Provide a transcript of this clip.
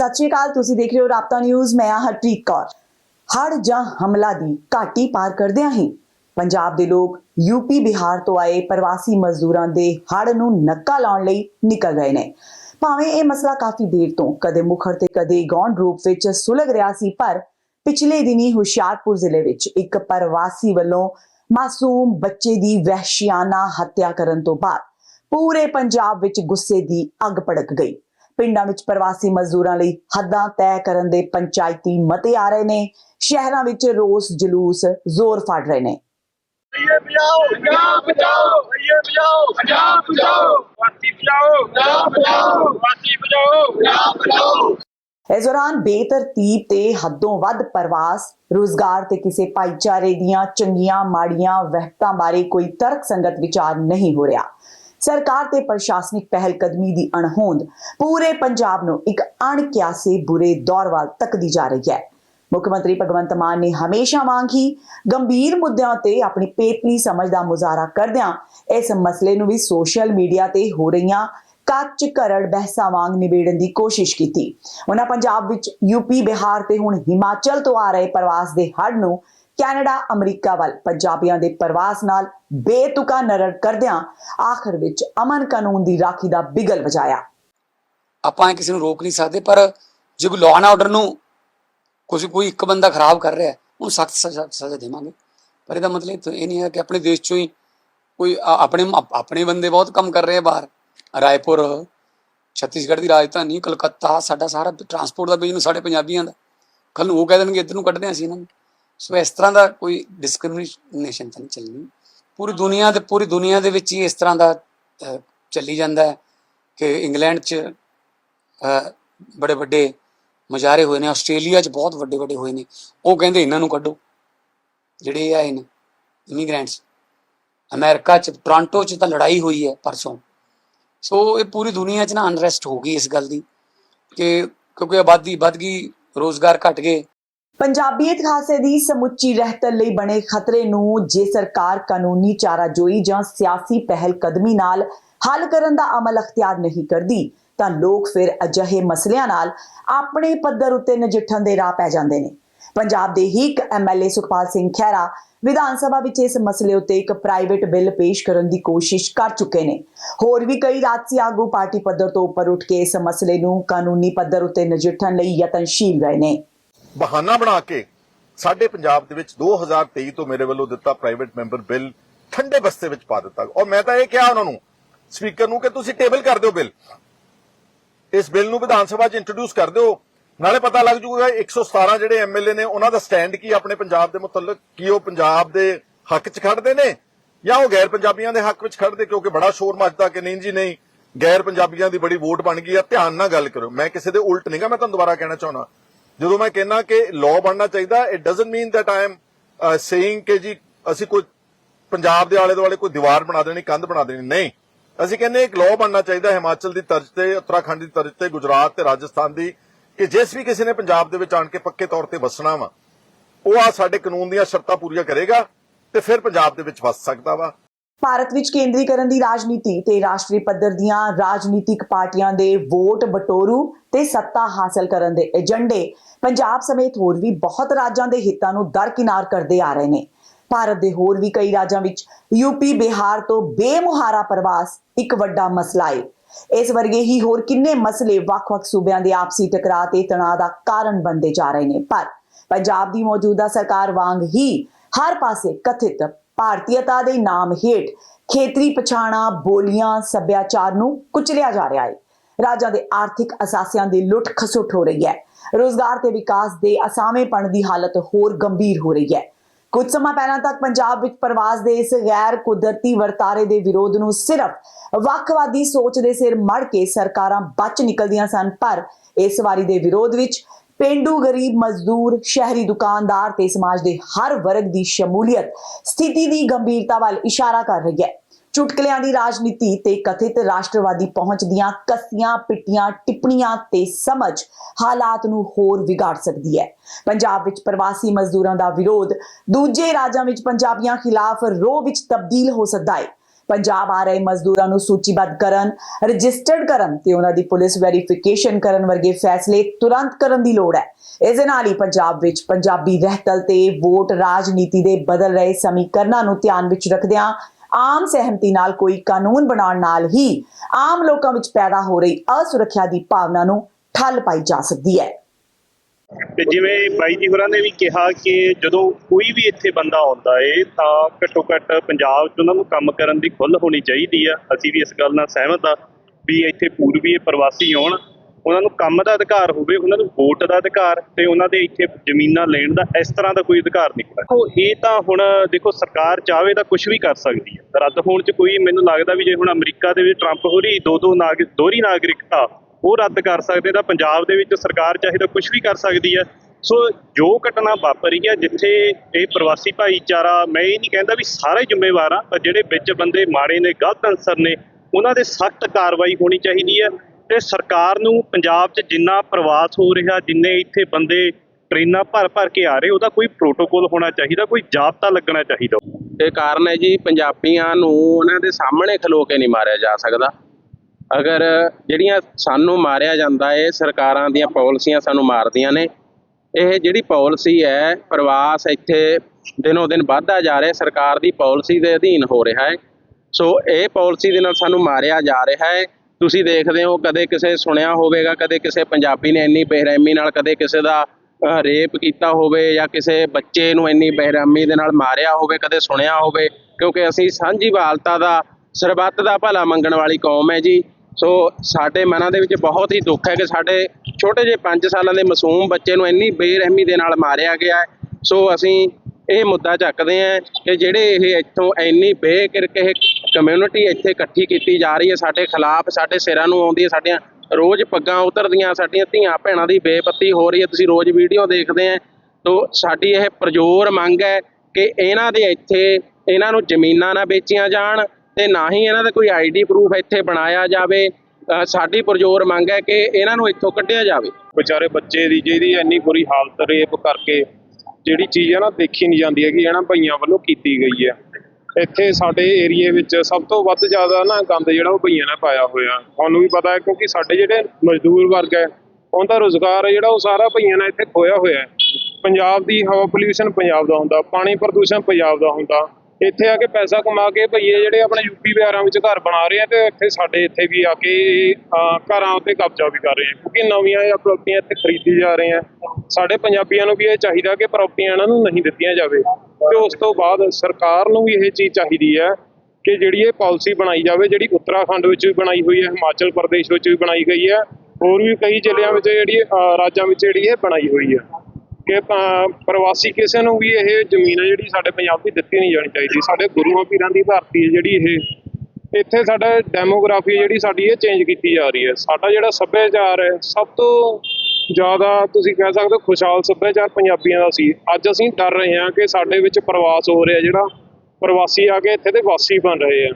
ਸਤਿ ਸ਼੍ਰੀ ਅਕਾਲ, ਤੁਸੀਂ ਦੇਖ ਰਹੇ ਹੋ ਰਾਪਤਾ ਨਿਊਜ਼, ਮੈਂ ਹਾਂ ਹਰਪ੍ਰੀਤ ਕੌਰ। ਹੜ ਜਾਂ ਹਮਲਾ ਦੀ ਘਾਟੀ ਪਾਰ ਕਰਦਿਆਂ ਹੀ ਪੰਜਾਬ ਦੇ ਲੋਕ ਯੂਪੀ ਬਿਹਾਰ ਤੋਂ ਆਏ ਪ੍ਰਵਾਸੀ ਮਜ਼ਦੂਰਾਂ ਦੇ ਹੜ ਨੂੰ ਨੱਕਾ ਲਾਉਣ ਲਈ ਨਿਕਲ ਰਹੇ ਨੇ। ਭਾਵੇਂ ਇਹ ਮਸਲਾ ਕਾਫੀ ਦੇਰ ਤੋਂ ਕਦੇ ਮੁਖਰ ਤੇ ਕਦੇ ਗੌਣ ਰੂਪ ਵਿੱਚ ਸੁਲਗ ਰਿਹਾ ਸੀ, ਪਰ ਪਿਛਲੇ ਦਿਨੀ ਹੁਸ਼ਿਆਰਪੁਰ ਜ਼ਿਲ੍ਹੇ ਵਿੱਚ ਇੱਕ ਪ੍ਰਵਾਸੀ ਵੱਲੋਂ ਮਾਸੂਮ ਬੱਚੇ ਦੀ ਵਹਿਸ਼ਿਆਨਾ ਹੱਤਿਆ ਕਰਨ ਤੋਂ ਬਾਅਦ ਪੂਰੇ ਪੰਜਾਬ ਵਿੱਚ ਗੁੱਸੇ ਦੀ ਅੱਗ ਭੜਕ ਗਈ। ਪਿੰਡਾਂ ਵਿੱਚ ਪ੍ਰਵਾਸੀ ਮਜ਼ਦੂਰਾਂ ਲਈ ਹੱਦਾਂ ਤੈਅ ਕਰਨ ਦੇ ਪੰਚਾਇਤੀ ਮਤੇ ਆ ਰਹੇ ਨੇ। ਸ਼ਹਿਰਾਂ ਵਿੱਚ ਰੋਸ ਜਲੂਸ ਜ਼ੋਰ ਫੜ ਰਹੇ ਨੇ। ਇਸ ਦੌਰਾਨ ਬੇਤਰਤੀਬ ਤੇ ਹੱਦੋਂ ਵੱਧ ਪ੍ਰਵਾਸ ਰੋਜ਼ਗਾਰ ਤੇ ਕਿਸੇ ਭਾਈਚਾਰੇ ਦੀਆਂ ਚੰਗੀਆਂ ਮਾੜੀਆਂ ਵਹਿਤਾਂ ਬਾਰੇ ਕੋਈ ਤਰਕ ਸੰਗਤ ਵਿਚਾਰ ਨਹੀਂ ਹੋ ਰਿਹਾ। ਸਰਕਾਰ ਤੇ ਪ੍ਰਸ਼ਾਸਨਿਕ ਪਹਿਲ ਕਦਮੀ ਦੀ ਅਣਹੋਂਦ। ਪੂਰੇ ਪੰਜਾਬ ਨੂੰ ਇੱਕ ਅਣਕਿਆਸੇ ਬੁਰੇ ਦੌਰ ਵੱਲ ਤੱਕਦੀ ਜਾ ਰਹੀ ਹੈ। ਮੁੱਖ ਮੰਤਰੀ ਭਗਵੰਤ ਮਾਨ ਨੇ ਹਮੇਸ਼ਾ ਵਾਂਗ ਹੀ ਗੰਭੀਰ ਮੁੱਦਿਆਂ ਤੇ ਆਪਣੀ ਪੇਤਲੀ ਸਮਝ ਦਾ ਮੁਜ਼ਾਹਰਾ ਕਰਦਿਆਂ ਇਸ ਮਸਲੇ ਨੂੰ ਵੀ ਸੋਸ਼ਲ ਮੀਡੀਆ ਤੇ ਹੋ ਰਹੀਆਂ ਕੱਚ ਕਰੜ ਬਹਿਸਾਂ ਵਾਂਗ ਨਿਬੇੜਨ ਦੀ ਕੋਸ਼ਿਸ਼ ਕੀਤੀ। ਉਹਨਾਂ ਪੰਜਾਬ ਵਿੱਚ ਯੂਪੀ ਬਿਹਾਰ ਤੇ ਹੁਣ ਹਿਮਾਚਲ ਤੋਂ ਆ ਰਹੇ ਪ੍ਰਵਾਸ ਦੇ ਹੜ ਨੂੰ ਕੈਨੇਡਾ, ਅਮਰੀਕਾ ਵੱਲ ਪੰਜਾਬੀਆਂ ਦੇ ਪ੍ਰਵਾਸ ਨਾਲ ਬੇਤੁਕਾ ਨਰੜ ਕਰਦਿਆਂ ਆਖਰ ਵਿੱਚ ਅਮਨ ਕਾਨੂੰਨ ਦੀ ਰਾਖੀ ਦਾ ਬਿਗਲ ਵਜਾਇਆ। ਆਪਾਂ ਕਿਸੇ ਨੂੰ ਰੋਕ ਨਹੀਂ ਸਕਦੇ, ਪਰ ਜੇ ਕੋਈ ਲਾਅ ਐਂਡ ਆਰਡਰ ਨੂੰ ਕੋਈ ਕੋਈ ਇੱਕ ਬੰਦਾ ਖਰਾਬ ਕਰ ਰਿਹਾ ਉਹਨੂੰ ਸਖਤ ਸਜ਼ਾ ਦੇਵਾਂਗੇ। ਪਰ ਇਹਦਾ ਮਤਲਬ ਇਹ ਨਹੀਂ ਹੈ ਕਿ ਆਪਣੇ ਦੇਸ਼ ਚੋਂ ਹੀ ਕੋਈ ਆਪਣੇ ਆਪਣੇ ਬੰਦੇ ਬਹੁਤ ਕੰਮ ਕਰ ਰਹੇ ਆ ਬਾਹਰ। ਰਾਏਪੁਰ, ਛੱਤੀਸਗੜ੍ਹ ਦੀ ਰਾਜਧਾਨੀ, ਕਲਕੱਤਾ, ਸਾਡਾ ਸਾਰਾ ਟਰਾਂਸਪੋਰਟ ਦਾ ਬਿਜ਼ਨਸ ਸਾਡੇ ਪੰਜਾਬੀਆਂ ਦਾ। ਕੱਲ ਨੂੰ ਉਹ ਕਹਿ ਦੇਣਗੇ, ਇੱਧਰ ਨੂੰ ਕੱਢਦੇ ਹਾਂ ਅਸੀਂ ਇਹਨਾਂ ਨੂੰ। ਸੋ ਇਸ ਤਰ੍ਹਾਂ ਦਾ ਕੋਈ ਡਿਸਕ੍ਰਿਮੀਨੇਸ਼ਨ ਤਾਂ ਨਹੀਂ ਚੱਲਣੀ। ਪੂਰੀ ਦੁਨੀਆ ਦੇ, ਪੂਰੀ ਦੁਨੀਆ ਦੇ ਵਿੱਚ ਹੀ ਇਸ ਤਰ੍ਹਾਂ ਦਾ ਚੱਲੀ ਜਾਂਦਾ ਹੈ ਕਿ ਇੰਗਲੈਂਡ 'ਚ ਬੜੇ ਵੱਡੇ ਮੁਜ਼ਾਹਰੇ ਹੋਏ ਨੇ, ਆਸਟ੍ਰੇਲੀਆ 'ਚ ਬਹੁਤ ਵੱਡੇ ਵੱਡੇ ਹੋਏ ਨੇ। ਉਹ ਕਹਿੰਦੇ ਇਹਨਾਂ ਨੂੰ ਕੱਢੋ, ਜਿਹੜੇ ਆਏ ਨੇ ਇਮੀਗ੍ਰੈਂਟਸ ਅਮਰੀਕਾ 'ਚ, ਟੋਰਾਂਟੋ 'ਚ ਤਾਂ ਲੜਾਈ ਹੋਈ ਹੈ ਪਰਸੋਂ। ਸੋ ਇਹ ਪੂਰੀ ਦੁਨੀਆ 'ਚ ਨਾ ਅਨਰੈਸਟ ਹੋ ਗਈ ਇਸ ਗੱਲ ਦੀ ਕਿ ਕਿਉਂਕਿ ਆਬਾਦੀ ਵੱਧ ਗਈ, ਰੋਜ਼ਗਾਰ ਘਟ ਗਏ। ਪੰਜਾਬੀਅਤ ਖਾਸੇ ਦੀ ਸਮੁੱਚੀ ਰਹਿਤਲ ਲਈ ਬਣੇ ਖਤਰੇ ਨੂੰ ਜੇ ਸਰਕਾਰ ਕਾਨੂੰਨੀ ਚਾਰਾਜੋਈ ਜਾਂ ਸਿਆਸੀ ਪਹਿਲ ਕਦਮੀ ਨਾਲ ਹੱਲ ਕਰਨ ਦਾ ਅਮਲ ਅਖਤਿਆਰ ਨਹੀਂ ਕਰਦੀ, ਤਾਂ ਲੋਕ ਫਿਰ ਅਜਿਹੇ ਮਸਲਿਆਂ ਨਾਲ ਆਪਣੇ ਪੱਧਰ ਉੱਤੇ ਨਜਿੱਠਣ ਦੇ ਰਾਹ ਪੈ ਜਾਂਦੇ ਨੇ। ਪੰਜਾਬ ਦੇ ਹੀ ਇੱਕ ਐਮਐਲਏ ਸੁਖਪਾਲ ਸਿੰਘ ਖਹਿਰਾ ਵਿਧਾਨ ਸਭਾ ਵਿੱਚ ਇਸ ਮਸਲੇ ਉੱਤੇ ਇੱਕ ਪ੍ਰਾਈਵੇਟ ਬਿੱਲ ਪੇਸ਼ ਕਰਨ ਦੀ ਕੋਸ਼ਿਸ਼ ਕਰ ਚੁੱਕੇ ਨੇ। ਹੋਰ ਵੀ ਕਈ ਰਾਜਸੀ ਆਗੂ ਪਾਰਟੀ ਪੱਧਰ ਤੋਂ ਉੱਪਰ ਉੱਠ ਕੇ ਇਸ ਮਸਲੇ ਨੂੰ ਕਾਨੂੰਨੀ ਪੱਧਰ ਉੱਤੇ ਨਜਿੱਠਣ ਲਈ ਯਤਨਸ਼ੀਲ ਰਹੇ ਨੇ। ਬਹਾਨਾ ਬਣਾ ਕੇ ਸਾਡੇ ਪੰਜਾਬ ਦੇ ਵਿੱਚ 2023 ਤੋਂ ਮੇਰੇ ਵੱਲੋਂ ਦਿੱਤਾ ਪ੍ਰਾਈਵੇਟ ਮੈਂਬਰ ਬਿੱਲ ਠੰਡੇ ਬਸਤੇ ਵਿੱਚ ਪਾ ਦਿੱਤਾ। ਔਰ ਮੈਂ ਤਾਂ ਇਹ ਕਿਹਾ ਉਹਨਾਂ ਨੂੰ ਸਪੀਕਰ ਨੂੰ ਕਿ ਤੁਸੀਂ ਟੇਬਲ ਕਰ ਦਿਓ ਬਿੱਲ ਇਸ ਬਿੱਲ ਨੂੰ ਵਿਧਾਨ ਸਭਾ 'ਚ ਇੰਟਰੋਡਿਊਸ ਕਰ ਦਿਓ। ਨਾਲੇ ਪਤਾ ਲੱਗ ਜੂਗਾ 117 ਜਿਹੜੇ ਐਮਐਲਏ ਨੇ, ਉਹਨਾਂ ਦਾ ਸਟੈਂਡ ਕੀ ਆਪਣੇ ਪੰਜਾਬ ਦੇ ਮੁਤਲਕ? ਕੀ ਉਹ ਪੰਜਾਬ ਦੇ ਹੱਕ 'ਚ ਖੜਦੇ ਨੇ? ਜਾਂ ਉਹ ਗੈਰ ਪੰਜਾਬੀਆਂ ਦੇ ਹੱਕ ਵਿੱਚ ਖੜਦੇ ਕਿਉਂਕਿ ਬੜਾ ਸ਼ੋਰ ਮਚਦਾ ਕਿ ਨਹੀਂ ਜੀ, ਨਹੀਂ। ਗੈਰ ਪੰਜਾਬੀਆਂ ਦੀ ਬੜੀ ਵੋਟ ਬਣ ਗਈ ਆ। ਧਿਆਨ ਨਾਲ ਗੱਲ ਕਰੋ। ਮੈਂ ਕਿਸੇ ਦੇ ਉਲਟ ਨਹੀਂਗਾ ਮੈਂ ਤੁਹਾਨੂੰ ਦੁਬਾਰਾ ਕਹਿਣਾ ਚਾਹੁੰਦਾ। ਜਦੋਂ ਮੈਂ ਕਹਿੰਦਾ ਕਿ ਲਾਅ ਬਣਨਾ ਚਾਹੀਦਾ it doesn't mean that I am saying ਕਿ ਜੀ ਅਸੀਂ ਕੋਈ ਪੰਜਾਬ ਦੇ ਆਲੇ ਦੁਆਲੇ ਕੋਈ ਦੀਵਾਰ ਬਣਾ ਦੇਣੀ, ਕੰਧ ਬਣਾ ਦੇਣੀ, ਨਹੀਂ। ਅਸੀਂ ਕਹਿੰਦੇ ਇੱਕ ਲਾਅ ਬਣਨਾ ਚਾਹੀਦਾ ਹਿਮਾਚਲ ਦੀ ਤਰਜ਼ ਤੇ, ਉੱਤਰਾਖੰਡ ਦੀ ਤਰਜ਼ ਤੇ, ਗੁਜਰਾਤ ਤੇ ਰਾਜਸਥਾਨ ਦੀ, ਕਿ ਜਿਸ ਵੀ ਕਿਸੇ ਨੇ ਪੰਜਾਬ ਦੇ ਵਿੱਚ ਆਣ ਕੇ ਪੱਕੇ ਤੌਰ ਤੇ ਵਸਣਾ ਵਾ, ਉਹ ਆ ਸਾਡੇ ਕਾਨੂੰਨ ਦੀਆਂ ਸ਼ਰਤਾਂ ਪੂਰੀਆਂ ਕਰੇਗਾ ਤੇ ਫਿਰ ਪੰਜਾਬ ਦੇ ਵਿੱਚ ਵਸ ਸਕਦਾ ਵਾ। ਭਾਰਤ ਵਿੱਚ ਕੇਂਦਰੀਕਰਨ ਦੀ ਰਾਜਨੀਤੀ ਤੇ ਰਾਸ਼ਟਰੀ ਪੱਧਰ ਦੀਆਂ ਰਾਜਨੀਤਿਕ ਪਾਰਟੀਆਂ ਦੇ ਵੋਟ ਬਟੋਰੂ ਤੇ ਸੱਤਾ ਹਾਸਲ ਕਰਨ ਦੇ ਏਜੰਡੇ ਪੰਜਾਬ ਸਮੇਤ ਹੋਰ ਵੀ ਬਹੁਤ ਰਾਜਾਂ ਦੇ ਹਿੱਤਾਂ ਨੂੰ ਦਰਕਿਨਾਰ ਕਰਦੇ ਆ ਰਹੇ ਨੇ। ਭਾਰਤ ਦੇ ਹੋਰ ਵੀ ਕਈ ਰਾਜਾਂ ਵਿੱਚ ਯੂਪੀ ਬਿਹਾਰ ਤੋਂ ਬੇਮੁਹਾਰਾ ਪ੍ਰਵਾਸ ਇੱਕ ਵੱਡਾ ਮਸਲਾ ਹੈ ਇਸ ਵਰਗੇ ਹੀ ਹੋਰ ਕਿੰਨੇ ਮਸਲੇ ਵੱਖ-ਵੱਖ ਸੂਬਿਆਂ ਦੇ ਆਪਸੀ ਟਕਰਾਅ ਤੇ ਤਣਾਅ ਦਾ ਕਾਰਨ ਬਣਦੇ ਜਾ ਰਹੇ ਨੇ। ਪਰ ਪੰਜਾਬ ਦੀ ਮੌਜੂਦਾ ਸਰਕਾਰ ਵਾਂਗ ਹੀ ਹਰ ਪਾਸੇ ਕਥਿਤ ਭਾਰਤੀਅਤਾ ਦੇ ਨਾਮ ਹੇਠ ਖੇਤਰੀ ਪਛਾਣਾ, ਬੋਲੀਆਂ, ਸੱਭਿਆਚਾਰ ਨੂੰ ਕੁਚਲਿਆ ਜਾ ਰਿਹਾ ਹੈ। ਰਾਜਾਂ ਦੇ ਆਰਥਿਕ ਅਸਾਸਿਆਂ ਦੀ ਲੁੱਟ ਖਸੁੱਟ ਹੋ ਰਹੀ ਹੈ। ਰੋਜ਼ਗਾਰ ਤੇ ਵਿਕਾਸ ਦੇ ਅਸਾਮੇਪਣ ਦੀ ਹਾਲਤ ਹੋਰ ਗੰਭੀਰ ਹੋ ਰਹੀ ਹੈ। ਕੁਝ ਸਮਾਂ ਪਹਿਲਾਂ ਤੱਕ ਪੰਜਾਬ ਵਿੱਚ ਪ੍ਰਵਾਸ ਦੇ ਇਸ ਗੈਰ ਕੁਦਰਤੀ ਵਰਤਾਰੇ ਦੇ ਵਿਰੋਧ ਨੂੰ ਸਿਰਫ ਵੱਖਵਾਦੀ ਸੋਚ ਦੇ ਸਿਰ ਮੜ ਕੇ ਸਰਕਾਰਾਂ ਬਚ ਨਿਕਲਦੀਆਂ ਸਨ, ਪਰ ਇਸ ਵਾਰੀ ਦੇ ਵਿਰੋਧ ਵਿੱਚ ਪਿੰਡੂ ਗਰੀਬ ਮਜ਼ਦੂਰ, ਸ਼ਹਿਰੀ ਦੁਕਾਨਦਾਰ ਤੇ ਸਮਾਜ ਦੇ ਹਰ ਵਰਗ ਦੀ ਸ਼ਮੂਲੀਅਤ ਸਥਿਤੀ ਦੀ ਗੰਭੀਰਤਾ ਵੱਲ ਇਸ਼ਾਰਾ ਕਰ ਰਹੀ ਹੈ। ਚੁਟਕਲਿਆਂ ਦੀ ਰਾਜਨੀਤੀ ਤੇ ਕਥਿਤ ਰਾਸ਼ਟਰਵਾਦੀ ਪਹੁੰਚ ਦੀਆਂ ਕੱਸੀਆਂ, ਪਿੱਟੀਆਂ, ਟਿੱਪਣੀਆਂ ਤੇ ਸਮਝ ਹਾਲਾਤ ਨੂੰ ਹੋਰ ਵਿਗਾੜ ਸਕਦੀ ਹੈ। ਪੰਜਾਬ ਵਿੱਚ ਪ੍ਰਵਾਸੀ ਮਜ਼ਦੂਰਾਂ ਦਾ ਵਿਰੋਧ, ਦੂਜੇ ਰਾਜਾਂ ਵਿੱਚ ਪੰਜਾਬੀਆਂ ਖਿਲਾਫ ਰੋਹ ਵਿੱਚ ਤਬਦੀਲ ਹੋ ਸਕਦਾ ਹੈ। ਪੰਜਾਬ ਆ ਰਹੇ ਮਜ਼ਦੂਰਾਂ ਨੂੰ ਸੂਚੀਬੱਧ ਕਰਨ, ਰਜਿਸਟਰਡ ਕਰਨ ਤੇ ਉਹਨਾਂ ਦੀ ਪੁਲਿਸ ਵੈਰੀਫਿਕੇਸ਼ਨ ਕਰਨ ਵਰਗੇ ਫੈਸਲੇ ਤੁਰੰਤ ਕਰਨ ਦੀ ਲੋੜ ਹੈ। ਇਸ ਦੇ ਨਾਲ ਹੀ ਪੰਜਾਬ ਵਿੱਚ ਪੰਜਾਬੀ ਰਹਿਤਲ ਤੇ ਵੋਟ ਰਾਜਨੀਤੀ ਦੇ ਬਦਲ ਰਹੇ ਸਮੀਕਰਨਾਂ ਨੂੰ ਧਿਆਨ ਵਿੱਚ ਰੱਖਦਿਆਂ ਆਮ ਸਹਿਮਤੀ ਨਾਲ ਕੋਈ ਕਾਨੂੰਨ ਬਣਾਉਣ ਨਾਲ ਹੀ ਆਮ ਲੋਕਾਂ ਵਿੱਚ ਪੈਦਾ ਹੋ ਰਹੀ ਅਸੁਰੱਖਿਆ ਦੀ ਭਾਵਨਾ ਨੂੰ ਠੱਲ ਪਾਈ ਜਾ ਸਕਦੀ ਹੈ। ਤੇ ਜਿਵੇਂ ਬਾਈ ਜੀ ਹੋਰਾਂ ਨੇ ਵੀ ਕਿਹਾ ਕਿ ਜਦੋਂ ਕੋਈ ਵੀ ਇੱਥੇ ਬੰਦਾ ਆਉਂਦਾ ਏ, ਤਾਂ ਘੱਟੋ ਘੱਟ ਪੰਜਾਬ 'ਚ ਉਹਨਾਂ ਨੂੰ ਕੰਮ ਕਰਨ ਦੀ ਖੁੱਲ੍ਹ ਹੋਣੀ ਚਾਹੀਦੀ ਆ। ਅਸੀਂ ਵੀ ਇਸ ਗੱਲ ਨਾਲ ਸਹਿਮਤ ਆ ਵੀ ਇੱਥੇ ਪੂਰਬੀ ਪ੍ਰਵਾਸੀ ਆਉਣ, ਉਹਨਾਂ ਨੂੰ ਕੰਮ ਦਾ ਅਧਿਕਾਰ ਹੋਵੇ, ਉਹਨਾਂ ਨੂੰ ਵੋਟ ਦਾ ਅਧਿਕਾਰ ਤੇ ਉਹਨਾਂ ਦੇ ਇੱਥੇ ਜ਼ਮੀਨਾਂ ਲੈਣ ਦਾ ਇਸ ਤਰ੍ਹਾਂ ਦਾ ਕੋਈ ਅਧਿਕਾਰ ਨਹੀਂ ਹੁੰਦਾ ਦੇਖੋ ਇਹ ਤਾਂ ਹੁਣ ਦੇਖੋ ਸਰਕਾਰ ਚਾਹਵੇ ਤਾਂ ਕੁਝ ਵੀ ਕਰ ਸਕਦੀ ਹੈ ਰੱਦ ਹੋਣ 'ਚ ਕੋਈ ਮੈਨੂੰ ਲੱਗਦਾ ਵੀ ਜੇ ਹੁਣ ਅਮਰੀਕਾ ਦੇ ਵਿੱਚ ਟਰੰਪ ਹੋ ਰਹੀ ਦੋ ਦੋ ਨਾਗ, ਦੋਹਰੀ ਨਾਗਰਿਕਤਾ ਉਹ ਰੱਦ ਕਰ ਸਕਦੇ ਤਾਂ ਪੰਜਾਬ ਦੇ ਵਿੱਚ ਸਰਕਾਰ ਚਾਹੇ ਤਾਂ ਕੁਝ ਵੀ ਕਰ ਸਕਦੀ ਹੈ ਸੋ ਜੋ ਘਟਨਾ ਵਾਪਰੀ ਹੈ ਜਿੱਥੇ ਇਹ ਪ੍ਰਵਾਸੀ ਭਾਈਚਾਰਾ, ਮੈਂ ਇਹ ਨਹੀਂ ਕਹਿੰਦਾ ਵੀ ਸਾਰੇ ਜ਼ਿੰਮੇਵਾਰ ਆ, ਪਰ ਜਿਹੜੇ ਵਿੱਚ ਬੰਦੇ ਮਾੜੇ ਨੇ, ਗਲਤ ਅਨਸਰ ਨੇ, ਉਹਨਾਂ ਦੇ ਸਖਤ ਕਾਰਵਾਈ ਹੋਣੀ ਚਾਹੀਦੀ ਹੈ ਤੇ ਸਰਕਾਰ ਨੂੰ ਪੰਜਾਬ 'ਚ ਜਿੰਨਾ ਪ੍ਰਵਾਸ ਹੋ ਰਿਹਾ, ਜਿੰਨੇ ਇੱਥੇ ਬੰਦੇ ਟ੍ਰੇਨਾਂ ਭਰ ਭਰ ਕੇ ਆ ਰਹੇ, ਉਹਦਾ ਕੋਈ ਪ੍ਰੋਟੋਕੋਲ ਹੋਣਾ ਚਾਹੀਦਾ, ਕੋਈ ਜਾਬਤਾ ਲੱਗਣਾ ਚਾਹੀਦਾ। ਇਹ ਕਾਰਨ ਹੈ ਜੀ, ਪੰਜਾਬੀਆਂ ਨੂੰ ਉਹਨਾਂ ਦੇ ਸਾਹਮਣੇ ਖਲੋ ਕੇ ਨਹੀਂ ਮਾਰਿਆ ਜਾ ਸਕਦਾ। ਅਗਰ ਜਿਹੜੀਆਂ ਸਾਨੂੰ ਮਾਰਿਆ ਜਾਂਦਾ ਏ, ਸਰਕਾਰਾਂ ਦੀਆਂ ਪਾਲਿਸੀਆਂ ਸਾਨੂੰ ਮਾਰਦੀਆਂ ਨੇ, ਇਹ ਜਿਹੜੀ ਪਾਲਿਸੀ ਹੈ, ਪ੍ਰਵਾਸ ਇੱਥੇ ਦਿਨੋ ਦਿਨ ਵੱਧਦਾ ਜਾ ਰਿਹਾ, ਸਰਕਾਰ ਦੀ ਪਾਲਿਸੀ ਦੇ ਅਧੀਨ ਹੋ ਰਿਹਾ ਹੈ। ਸੋ ਇਹ ਪਾਲਿਸੀ ਦੇ ਨਾਲ ਸਾਨੂੰ ਮਾਰਿਆ ਜਾ ਰਿਹਾ ਹੈ। ਤੁਸੀਂ ਦੇਖਦੇ ਹੋ, ਕਦੇ ਕਿਸੇ ਸੁਣਿਆ ਹੋਵੇਗਾ, ਕਦੇ ਕਿਸੇ ਪੰਜਾਬੀ ਨੇ ਇੰਨੀ ਬੇਰਹਿਮੀ ਨਾਲ ਕਦੇ ਕਿਸੇ ਦਾ ਰੇਪ ਕੀਤਾ ਹੋਵੇ ਜਾਂ ਕਿਸੇ ਬੱਚੇ ਨੂੰ ਇੰਨੀ ਬੇਰਹਿਮੀ ਦੇ ਨਾਲ ਮਾਰਿਆ ਹੋਵੇ, ਕਦੇ ਸੁਣਿਆ ਹੋਵੇ, ਕਿਉਂਕਿ ਅਸੀਂ ਸਾਂਝੀ ਵਾਲਤਾ ਦਾ, ਸਰਬੱਤ ਦਾ ਭਲਾ ਮੰਗਣ ਵਾਲੀ ਕੌਮ ਹੈ ਜੀ। ਸੋ ਸਾਡੇ ਮਨਾਂ ਦੇ ਵਿੱਚ ਬਹੁਤ ਹੀ ਦੁੱਖ ਹੈ ਕਿ ਸਾਡੇ ਛੋਟੇ ਜਿਹੇ 5 ਸਾਲਾਂ ਦੇ ਮਾਸੂਮ ਬੱਚੇ ਨੂੰ ਇੰਨੀ ਬੇਰਹਿਮੀ ਦੇ ਨਾਲ ਮਾਰਿਆ ਗਿਆ ਹੈ। ਸੋ ਅਸੀਂ ਇਹ ਮੁੱਦਾ ਚੱਕਦੇ ਹਾਂ ਕਿ ਜਿਹੜੇ ਇਹ ਇੱਥੋਂ ਇੰਨੀ ਬੇਕਿਰਕ ਇਹ ਕਮਿਊਨਿਟੀ ਇੱਥੇ ਇਕੱਠੀ ਕੀਤੀ ਜਾ ਰਹੀ ਹੈ, ਸਾਡੇ ਖਿਲਾਫ, ਸਾਡੇ ਸਿਰਾਂ ਨੂੰ ਆਉਂਦੀ ਹੈ, ਸਾਡੀਆਂ ਰੋਜ਼ ਪੱਗਾਂ ਉਤਰਦੀਆਂ, ਸਾਡੀਆਂ ਧੀਆਂ ਭੈਣਾਂ ਦੀ ਬੇਪੱਤੀ ਹੋ ਰਹੀ ਹੈ, ਤੁਸੀਂ ਰੋਜ਼ ਵੀਡੀਓ ਦੇਖਦੇ ਆ ਤੋ ਸਾਡੀ ਇਹ ਪ੍ਰਜੋਰ ਮੰਗ ਹੈ ਕਿ ਇਹਨਾਂ ਦੇ ਇੱਥੇ ਇਹਨਾਂ ਨੂੰ ਜ਼ਮੀਨਾਂ ਨਾ ਵੇਚੀਆਂ ਜਾਣ ਤੇ ਨਾ ਹੀ ਇਹਨਾਂ ਦਾ ਕੋਈ ਆਈਡੀ ਪ੍ਰੂਫ ਇੱਥੇ ਬਣਾਇਆ ਜਾਵੇ ਸਾਡੀ ਪਰਜ਼ੋਰ ਮੰਗ ਹੈ ਕਿ ਇਹਨਾਂ ਨੂੰ ਇੱਥੋਂ ਕੱਢਿਆ ਜਾਵੇ। ਵਿਚਾਰੇ ਬੱਚੇ ਦੀ ਜਿਹਦੀ ਇੰਨੀ ਬੁਰੀ ਹਾਲਤ ਰੇਪ ਕਰਕੇ ਜਿਹੜੀ ਚੀਜ਼ ਹੈ ਨਾ ਦੇਖੀ ਨਹੀਂ ਜਾਂਦੀ ਹੈਗੀ, ਇਹਨਾਂ ਭਈਆਂ ਵੱਲੋਂ ਕੀਤੀ ਗਈ ਹੈ। ਇੱਥੇ ਸਾਡੇ ਏਰੀਏ ਵਿੱਚ ਸਭ ਤੋਂ ਵੱਧ ਜ਼ਿਆਦਾ ਨਾ ਗੰਦ ਜਿਹੜਾ ਉਹ ਭਈਆਂ ਨੇ ਪਾਇਆ ਹੋਇਆ। ਤੁਹਾਨੂੰ ਵੀ ਪਤਾ ਹੈ ਕਿਉਂਕਿ ਸਾਡੇ ਜਿਹੜੇ ਮਜ਼ਦੂਰ ਵਰਗ ਹੈ, ਉਹਦਾ ਰੋਜ਼ਗਾਰ ਹੈ ਜਿਹੜਾ ਉਹ ਸਾਰਾ ਭਈਆਂ ਨੇ ਇੱਥੇ ਖੋਇਆ ਹੋਇਆ ਹੈ। ਪੰਜਾਬ ਦੀ ਹਵਾ ਪੋਲਿਊਸ਼ਨ ਪੰਜਾਬ ਦਾ ਹੁੰਦਾ, ਪਾਣੀ ਪ੍ਰਦੂਸ਼ਣ ਪੰਜਾਬ ਦਾ ਹੁੰਦਾ। ਇੱਥੇ ਆ ਕੇ ਪੈਸਾ ਕਮਾ ਕੇ ਭਈਏ ਜਿਹੜੇ ਆਪਣੇ ਯੂਪੀ ਬਿਹਾਰਾਂ ਵਿੱਚ ਘਰ ਬਣਾ ਰਹੇ ਆ ਤੇ ਇੱਥੇ ਸਾਡੇ ਇੱਥੇ ਵੀ ਆ ਕੇ ਘਰਾਂ ਉੱਤੇ ਕਬਜ਼ਾ ਵੀ ਕਰ ਰਹੇ ਆ, ਕਿਉਂਕਿ ਨਵੀਆਂ ਜਾਂ ਪ੍ਰਾਪਰਟੀਆਂ ਇੱਥੇ ਖਰੀਦੀ ਜਾ ਰਹੇ ਆ। ਸਾਡੇ ਪੰਜਾਬੀਆਂ ਨੂੰ ਵੀ ਇਹ ਚਾਹੀਦਾ ਕਿ ਪ੍ਰਾਪਰਟੀਆਂ ਇਹਨਾਂ ਨੂੰ ਨਹੀਂ ਦਿੱਤੀਆਂ ਜਾਵੇ। ਤੇ ਉਸ ਤੋਂ ਬਾਅਦ ਸਰਕਾਰ ਨੂੰ ਵੀ ਇਹ ਚੀਜ਼ ਚਾਹੀਦੀ ਹੈ ਕਿ ਜਿਹੜੀ ਇਹ ਪਾਲਿਸੀ ਬਣਾਈ ਜਾਵੇ, ਜਿਹੜੀ ਉੱਤਰਾਖੰਡ ਵਿੱਚ ਵੀ ਬਣਾਈ ਹੋਈ ਹੈ ਹਿਮਾਚਲ ਪ੍ਰਦੇਸ਼ ਵਿੱਚ ਵੀ ਬਣਾਈ ਗਈ ਹੈ ਹੋਰ ਵੀ ਕਈ ਜ਼ਿਲ੍ਹਿਆਂ ਵਿੱਚ ਜਿਹੜੀ ਰਾਜਾਂ ਵਿੱਚ ਜਿਹੜੀ ਇਹ ਬਣਾਈ ਹੋਈ ਹੈ ਕਿ ਪ੍ਰਵਾਸੀ ਕਿਸੇ ਨੂੰ ਵੀ ਇਹ ਜ਼ਮੀਨ ਹੈ ਜਿਹੜੀ ਸਾਡੇ ਪੰਜਾਬ ਦੀ ਦਿੱਤੀ ਨਹੀਂ ਜਾਣੀ ਚਾਹੀਦੀ। ਸਾਡੇ ਗੁਰੂਆਂ ਪੀਰਾਂ ਦੀ ਧਰਤੀ ਹੈ ਜਿਹੜੀ ਇਹ। ਇੱਥੇ ਸਾਡਾ ਡੈਮੋਗ੍ਰਾਫੀ ਜਿਹੜੀ ਸਾਡੀ ਇਹ ਚੇਂਜ ਕੀਤੀ ਜਾ ਰਹੀ ਹੈ। ਸਾਡਾ ਜਿਹੜਾ ਸੱਭਿਆਚਾਰ ਹੈ, ਸਭ ਤੋਂ ਜ਼ਿਆਦਾ ਤੁਸੀਂ ਕਹਿ ਸਕਦੇ ਹੋ ਖੁਸ਼ਹਾਲ ਸੱਭਿਆਚਾਰ ਪੰਜਾਬੀਆਂ ਦਾ ਸੀ। ਅੱਜ ਅਸੀਂ ਡਰ ਰਹੇ ਹਾਂ ਕਿ ਸਾਡੇ ਵਿੱਚ ਪ੍ਰਵਾਸ ਹੋ ਰਿਹਾ ਜਿਹੜਾ ਪ੍ਰਵਾਸੀ ਆ ਕੇ ਇੱਥੇ ਦੇ ਵਾਸੀ ਬਣ ਰਹੇ ਆ।